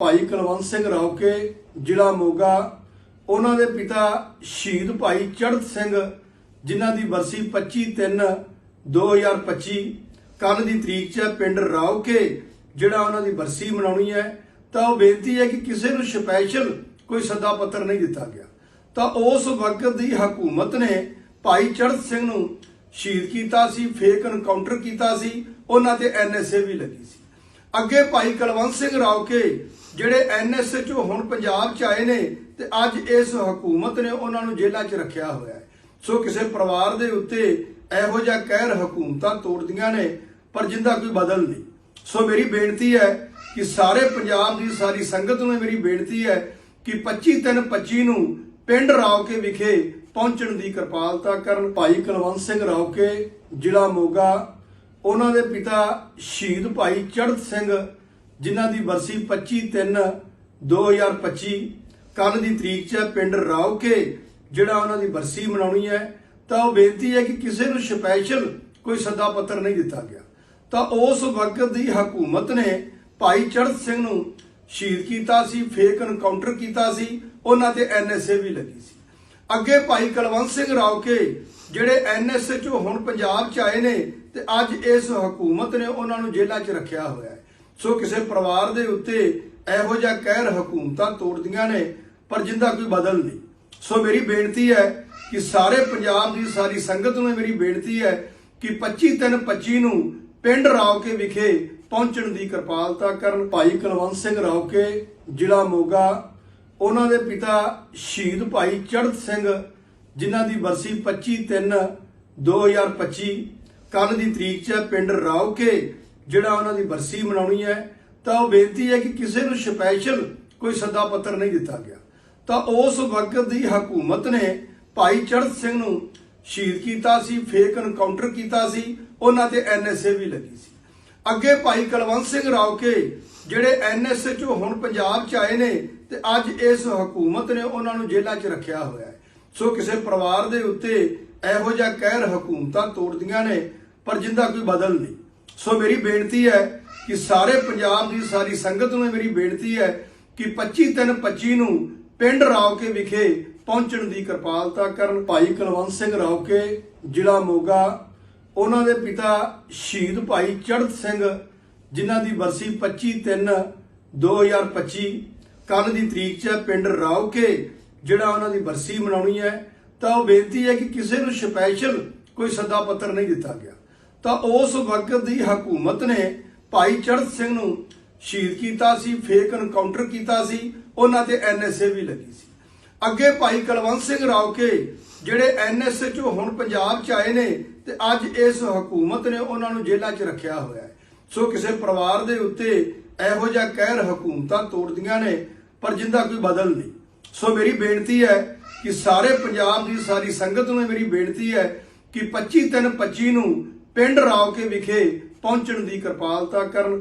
ਭਾਈ ਕੁਲਵੰਤ ਸਿੰਘ ਰੌਕੇ ਜ਼ਿਲ੍ਹਾ ਮੋਗਾ, ਉਹਨਾਂ ਦੇ ਪਿਤਾ ਸ਼ਹੀਦ ਭਾਈ ਚੜ੍ਹਤ ਸਿੰਘ, ਜਿਨ੍ਹਾਂ ਦੀ ਬਰਸੀ 25/3/2025 ਕੱਲ ਦੀ ਤਰੀਕ 'ਚ ਹੈ ਪਿੰਡ ਰੌਕੇ ਜਿਹੜਾ ਉਹਨਾਂ ਦੀ ਬਰਸੀ ਮਨਾਉਣੀ ਹੈ। ਤਾਂ ਉਹ ਬੇਨਤੀ ਹੈ ਕਿ ਕਿਸੇ ਨੂੰ ਸਪੈਸ਼ਲ ਕੋਈ ਸੱਦਾ ਪੱਤਰ ਨਹੀਂ ਦਿੱਤਾ ਗਿਆ। ਤਾਂ ਉਸ ਵਕਤ ਦੀ ਹਕੂਮਤ ਨੇ ਭਾਈ ਚੜਤ ਸਿੰਘ ਨੂੰ ਸ਼ਹੀਦ ਕੀਤਾ ਸੀ ਫੇਕ ਐਨਕਾਊਂਟਰ ਕੀਤਾ ਸੀ, ਉਹਨਾਂ ਤੇ ਐਨਐਸਏ ਵੀ ਲੱਗੀ ਸੀ। ਅੱਗੇ ਭਾਈ ਕੁਲਵੰਤ ਸਿੰਘ ਰੌਕੇ ਜਿਹੜੇ ਐਨਐਸਏ ਚੋਂ ਹੁਣ ਪੰਜਾਬ ਚ ਆਏ ਨੇ ਤੇ ਅੱਜ ਇਸ ਹਕੂਮਤ ਨੇ ਉਹਨਾਂ ਨੂੰ ਜੇਲ੍ਹਾਂ 'ਚ ਰੱਖਿਆ ਹੋਇਆ ਹੈ। ਸੋ ਕਿਸੇ ਪਰਿਵਾਰ ਦੇ ਉੱਤੇ ਇਹੋ ਜਿਹਾ ਕਹਿਰ ਹਕੂਮਤਾਂ ਤੋੜਦੀਆਂ ਨੇ, ਪਰ ਜਿੰਦਾ ਕੋਈ ਬਦਲ ਨਹੀਂ। ਸੋ ਮੇਰੀ ਬੇਨਤੀ ਹੈ ਕਿ ਸਾਰੇ ਪੰਜਾਬ ਦੀ ਸਾਰੀ ਸੰਗਤ ਨੂੰ ਮੇਰੀ ਬੇਨਤੀ ਹੈ ਕਿ 25 ਤਿੰਨ 25 ਨੂੰ ਪਿੰਡ ਰਾਵਕੇ ਵਿਖੇ ਪਹੁੰਚਣ ਦੀ ਕਿਰਪਾਲਤਾ ਕਰਨ। ਭਾਈ ਕੁਲਵੰਤ ਸਿੰਘ ਰਾਵਕੇ ਜ਼ਿਲ੍ਹਾ ਮੋਗਾ ਉਹਨਾਂ ਦੇ ਪਿਤਾ ਸ਼ਹੀਦ ਭਾਈ ਚੜਤ ਸਿੰਘ, ਜਿਨ੍ਹਾਂ ਦੀ ਬਰਸੀ 25/3/2025 ਕੱਲ ਦੀ ਤਰੀਕ 'ਚ ਪਿੰਡ ਰਾਵਕੇ ਜਿਹੜਾ ਉਹਨਾਂ ਦੀ ਬਰਸੀ ਮਨਾਉਣੀ ਹੈ। ਤਾਂ ਉਹ ਬੇਨਤੀ ਹੈ ਕਿ ਕਿਸੇ ਨੂੰ ਸਪੈਸ਼ਲ ਕੋਈ ਸੱਦਾ ਪੱਤਰ ਨਹੀਂ ਦਿੱਤਾ ਗਿਆ। ਤਾਂ ਉਸ ਵਕਤ ਦੀ ਹਕੂਮਤ ਨੇ ਭਾਈ ਚੜਤ ਸਿੰਘ ਨੂੰ ਸ਼ਹੀਦ ਕੀਤਾ ਸੀ ਫੇਕ ਐਨਕਾਊਂਟਰ ਕੀਤਾ ਸੀ, ਉਹਨਾਂ ਤੇ ਐਨਐਸਏ ਵੀ ਲੱਗੀ ਸੀ। ਅੱਗੇ ਭਾਈ ਕੁਲਵੰਤ ਸਿੰਘ ਰੌਕੇ ਜਿਹੜੇ ਐਨਐਸਏ ਚੋਂ ਹੁਣ ਪੰਜਾਬ ਚ ਆਏ ਨੇ ਤੇ ਅੱਜ ਇਸ ਹਕੂਮਤ ਨੇ ਉਹਨਾਂ ਨੂੰ ਜੇਲ੍ਹਾਂ 'ਚ ਰੱਖਿਆ ਹੋਇਆ ਹੈ। ਸੋ ਕਿਸੇ ਪਰਿਵਾਰ ਦੇ ਉੱਤੇ ਇਹੋ ਜਿਹਾ ਕਹਿਰ ਹਕੂਮਤਾਂ ਤੋੜਦੀਆਂ ਨੇ, ਪਰ ਜਿੰਦਾ ਕੋਈ ਬਦਲ ਨਹੀਂ। ਸੋ ਮੇਰੀ ਬੇਨਤੀ ਹੈ ਕਿ ਸਾਰੇ ਪੰਜਾਬ ਦੀ, ਸਾਰੀ ਸੰਗਤ ਨੂੰ ਮੇਰੀ ਬੇਨਤੀ ਹੈ ਕਿ 25 ਤਿੰਨ 25 ਨੂੰ ਪਿੰਡ ਰਾਵਕੇ ਵਿਖੇ ਪਹੁੰਚਣ ਦੀ ਕਿਰਪਾਲਤਾ ਕਰਨ। ਭਾਈ ਕੁਲਵੰਤ ਸਿੰਘ ਰਾਵਕੇ, ਜ਼ਿਲ੍ਹਾ ਮੋਗਾ, ਉਹਨਾਂ ਦੇ ਪਿਤਾ ਸ਼ਹੀਦ ਭਾਈ ਚੜਤ ਸਿੰਘ, ਜਿਨ੍ਹਾਂ ਦੀ ਬਰਸੀ 25/3/2025 ਕੱਲ ਦੀ ਤਰੀਕ 'ਚ ਹੈ, ਪਿੰਡ ਰਾਵਕੇ ਜਿਹੜਾ ਉਹਨਾਂ ਦੀ ਬਰਸੀ ਮਨਾਉਣੀ ਹੈ, ਤਾਂ ਉਹ ਬੇਨਤੀ ਹੈ ਕਿ ਕਿਸੇ ਨੂੰ ਸਪੈਸ਼ਲ ਕੋਈ ਸੱਦਾ ਪੱਤਰ ਨਹੀਂ ਦਿੱਤਾ ਗਿਆ। ਤਾਂ ਉਸ ਵਕਤ ਦੀ ਹਕੂਮਤ ਨੇ ਭਾਈ ਚੜਤ ਸਿੰਘ ਨੂੰ ਸ਼ਹੀਦ ਕੀਤਾ ਸੀ ਫੇਕ ਐਨਕਾਊਂਟਰ ਕੀਤਾ ਸੀ, ਉਹਨਾਂ ਤੇ ਐਨਐਸਏ ਵੀ ਲੱਗੀ ਸੀ। ਅੱਗੇ ਭਾਈ ਕੁਲਵੰਤ ਸਿੰਘ ਰੌਕੇ ਜਿਹੜੇ ਐਨਐਸਏ ਚੋਂ ਹੁਣ ਪੰਜਾਬ ਚ ਆਏ ਨੇ, ਤੇ ਅੱਜ ਇਸ ਹਕੂਮਤ ਨੇ ਉਹਨਾਂ ਨੂੰ ਜੇਲ੍ਹਾਂ 'ਚ ਰੱਖਿਆ ਹੋਇਆ ਹੈ। ਸੋ ਕਿਸੇ ਪਰਿਵਾਰ ਦੇ ਉੱਤੇ ਇਹੋ ਜਿਹਾ ਕਹਿਰ ਹਕੂਮਤਾਂ ਤੋੜਦੀਆਂ ਨੇ, ਪਰ ਜਿੰਦਾ ਕੋਈ ਬਦਲ ਨਹੀਂ। ਸੋ ਮੇਰੀ ਬੇਨਤੀ ਹੈ ਕਿ ਸਾਰੇ ਪੰਜਾਬ ਦੀ ਸਾਰੀ ਸੰਗਤ ਨੂੰ ਮੇਰੀ ਬੇਨਤੀ ਹੈ ਕਿ 25 ਤਿੰਨ 25 ਨੂੰ ਪਿੰਡ ਰਾਵਕੇ ਵਿਖੇ ਪਹੁੰਚਣ ਦੀ ਕਿਰਪਾਲਤਾ ਕਰਨ। ਭਾਈ ਕੁਲਵੰਤ ਸਿੰਘ ਰੌਕੇ ਜ਼ਿਲ੍ਹਾ ਮੋਗਾ, ਉਹਨਾਂ ਦੇ ਪਿਤਾ ਸ਼ਹੀਦ ਭਾਈ ਚੜਤ ਸਿੰਘ, ਜਿਨ੍ਹਾਂ ਦੀ ਬਰਸੀ 25/3/2025 ਕੱਲ ਦੀ ਤਰੀਕ 'ਚ ਪਿੰਡ ਰਾਵਕੇ ਜਿਹੜਾ ਉਹਨਾਂ ਦੀ ਬਰਸੀ ਮਨਾਉਣੀ ਹੈ। ਤਾਂ ਉਹ ਬੇਨਤੀ ਹੈ ਕਿ ਕਿਸੇ ਨੂੰ ਸਪੈਸ਼ਲ ਕੋਈ ਸੱਦਾ ਪੱਤਰ ਨਹੀਂ ਦਿੱਤਾ ਗਿਆ। ਤਾਂ ਉਸ ਵਕਤ ਦੀ ਹਕੂਮਤ ਨੇ ਭਾਈ ਚੜਤ ਸਿੰਘ ਨੂੰ ਸ਼ਹੀਦ ਕੀਤਾ ਸੀ, ਫੇਕ ਐਨਕਾਊਂਟਰ ਕੀਤਾ ਸੀ, ਉਹਨਾਂ ਤੇ ਐਨਐਸਏ ਵੀ ਲੱਗੀ ਸੀ। ਅੱਗੇ ਭਾਈ ਕੁਲਵੰਤ ਸਿੰਘ ਰੌਕੇ ਜਿਹੜੇ ਐਨਐਸਏ ਚੋਂ ਹੁਣ ਪੰਜਾਬ ਚ ਆਏ ਨੇ ਤੇ ਅੱਜ ਇਸ ਹਕੂਮਤ ਨੇ ਉਹਨਾਂ ਨੂੰ ਜੇਲ੍ਹਾਂ 'ਚ ਰੱਖਿਆ ਹੋਇਆ ਹੈ। ਸੋ ਕਿਸੇ ਪਰਿਵਾਰ ਦੇ ਉੱਤੇ ਇਹੋ ਜਿਹਾ ਕਹਿਰ ਹਕੂਮਤਾਂ ਤੋੜਦੀਆਂ ਨੇ, ਪਰ ਜਿੰਦਾ ਕੋਈ ਬਦਲ ਨਹੀਂ। ਸੋ ਮੇਰੀ ਬੇਨਤੀ ਹੈ ਕਿ ਸਾਰੇ ਪੰਜਾਬ ਦੀ ਸਾਰੀ ਸੰਗਤ ਨੂੰ ਮੇਰੀ ਬੇਨਤੀ ਹੈ ਕਿ 25 ਤਿੰਨ 25 ਨੂੰ ਪਿੰਡ ਰਾਵਕੇ ਵਿਖੇ ਪਹੁੰਚਣ ਦੀ ਕਿਰਪਾਲਤਾ ਕਰਨ।